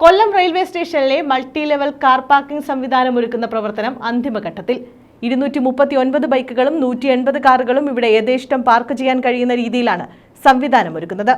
കൊല്ലം railway സ്റ്റേഷനിലെ multi level car parking സംവിധാനം ഒരുക്കുന്ന പ്രവർത്തനം അന്തിമഘട്ടത്തിൽ. ഇരുന്നൂറ്റി മുപ്പത്തി ഒൻപത് ബൈക്കുകളും നൂറ്റി എൺപത് കാറുകളും ഇവിടെ യഥേഷ്ടം പാർക്ക് ചെയ്യാൻ കഴിയുന്ന രീതിയിലാണ് സംവിധാനം ഒരുക്കുന്നത്.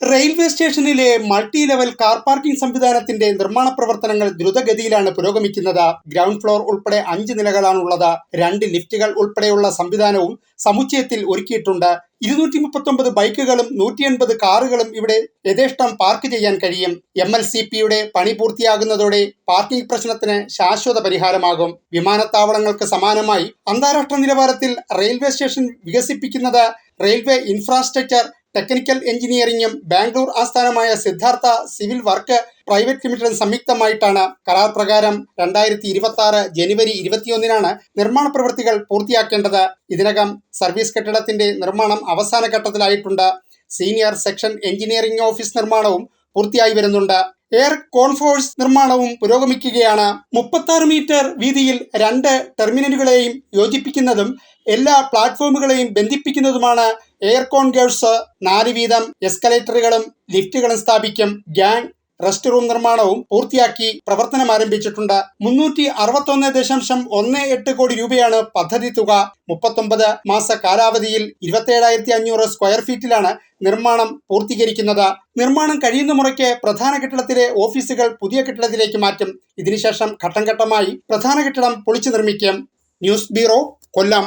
റെയിൽവേ സ്റ്റേഷനിലെ മൾട്ടി ലെവൽ കാർ പാർക്കിംഗ് സംവിധാനത്തിന്റെ നിർമ്മാണ പ്രവർത്തനങ്ങൾ ദ്രുതഗതിയിലാണ് പുരോഗമിക്കുന്നത്. ഗ്രൗണ്ട് ഫ്ലോർ ഉൾപ്പെടെ അഞ്ച് നിലകളാണുള്ളത്. രണ്ട് ലിഫ്റ്റുകൾ ഉൾപ്പെടെയുള്ള സംവിധാനവും സമുച്ചയത്തിൽ ഒരുക്കിയിട്ടുണ്ട്. ഇരുന്നൂറ്റി മുപ്പത്തൊമ്പത് ബൈക്കുകളും നൂറ്റി എൺപത് കാറുകളും ഇവിടെ യഥേഷ്ടം പാർക്ക് ചെയ്യാൻ കഴിയും. എം എൽ സി പിയുടെ പണി പൂർത്തിയാകുന്നതോടെ പാർക്കിംഗ് പ്രശ്നത്തിന് ശാശ്വത പരിഹാരമാകും. വിമാനത്താവളങ്ങൾക്ക് സമാനമായി അന്താരാഷ്ട്ര നിലവാരത്തിൽ റെയിൽവേ സ്റ്റേഷൻ വികസിപ്പിക്കുന്നത് റെയിൽവേ ഇൻഫ്രാസ്ട്രക്ചർ ടെക്നിക്കൽ എഞ്ചിനീയറിംഗും ബാംഗ്ലൂർ ആസ്ഥാനമായ സിദ്ധാർത്ഥ സിവിൽ വർക്ക് പ്രൈവറ്റ് ലിമിറ്റഡും സംയുക്തമായിട്ടാണ് കരാർ പ്രകാരം രണ്ടായിരത്തി ഇരുപത്തി ആറ് ജനുവരി ഇരുപത്തിയൊന്നിനാണ് നിർമ്മാണ പ്രവൃത്തികൾ പൂർത്തിയാക്കേണ്ടത്. ഇതിനകം സർവീസ് കെട്ടിടത്തിന്റെ നിർമ്മാണം അവസാന ഘട്ടത്തിലായിട്ടുണ്ട്. സീനിയർ സെക്ഷൻ എഞ്ചിനീയറിംഗ് ഓഫീസ് നിർമ്മാണവും പൂർത്തിയായി വരുന്നുണ്ട്. എയർ കോൺഫോഴ്സ് നിർമ്മാണവും പുരോഗമിക്കുകയാണ്. മുപ്പത്തി ആറ് മീറ്റർ വീതിയിൽ രണ്ട് ടെർമിനലുകളെയും യോജിപ്പിക്കുന്നതും എല്ലാ പ്ലാറ്റ്ഫോമുകളെയും ബന്ധിപ്പിക്കുന്നതുമാണ് എയർ കോൺഗേഴ്സ് നാല് വീതം എസ്കലേറ്ററുകളും ലിഫ്റ്റുകളും സ്ഥാപിക്കും. ഗ്യാങ് റെസ്റ്റ് റൂം നിർമ്മാണവും പൂർത്തിയാക്കി പ്രവർത്തനം ആരംഭിച്ചിട്ടുണ്ട്. മുന്നൂറ്റി അറുപത്തൊന്ന് ദശാംശം ഒന്ന് എട്ട് കോടി രൂപയാണ് പദ്ധതി തുക. മുപ്പത്തൊമ്പത് മാസ കാലാവധിയിൽ ഇരുപത്തേഴായിരത്തി അഞ്ഞൂറ് സ്ക്വയർ ഫീറ്റിലാണ് നിർമ്മാണം പൂർത്തീകരിക്കുന്നത്. നിർമ്മാണം കഴിയുന്ന മുറയ്ക്ക് പ്രധാന കെട്ടിടത്തിലെ ഓഫീസുകൾ പുതിയ കെട്ടിടത്തിലേക്ക് മാറ്റും. ഇതിനുശേഷം ഘട്ടം ഘട്ടമായി പ്രധാന കെട്ടിടം പൊളിച്ചു നിർമ്മിക്കും. News bureau Kollam.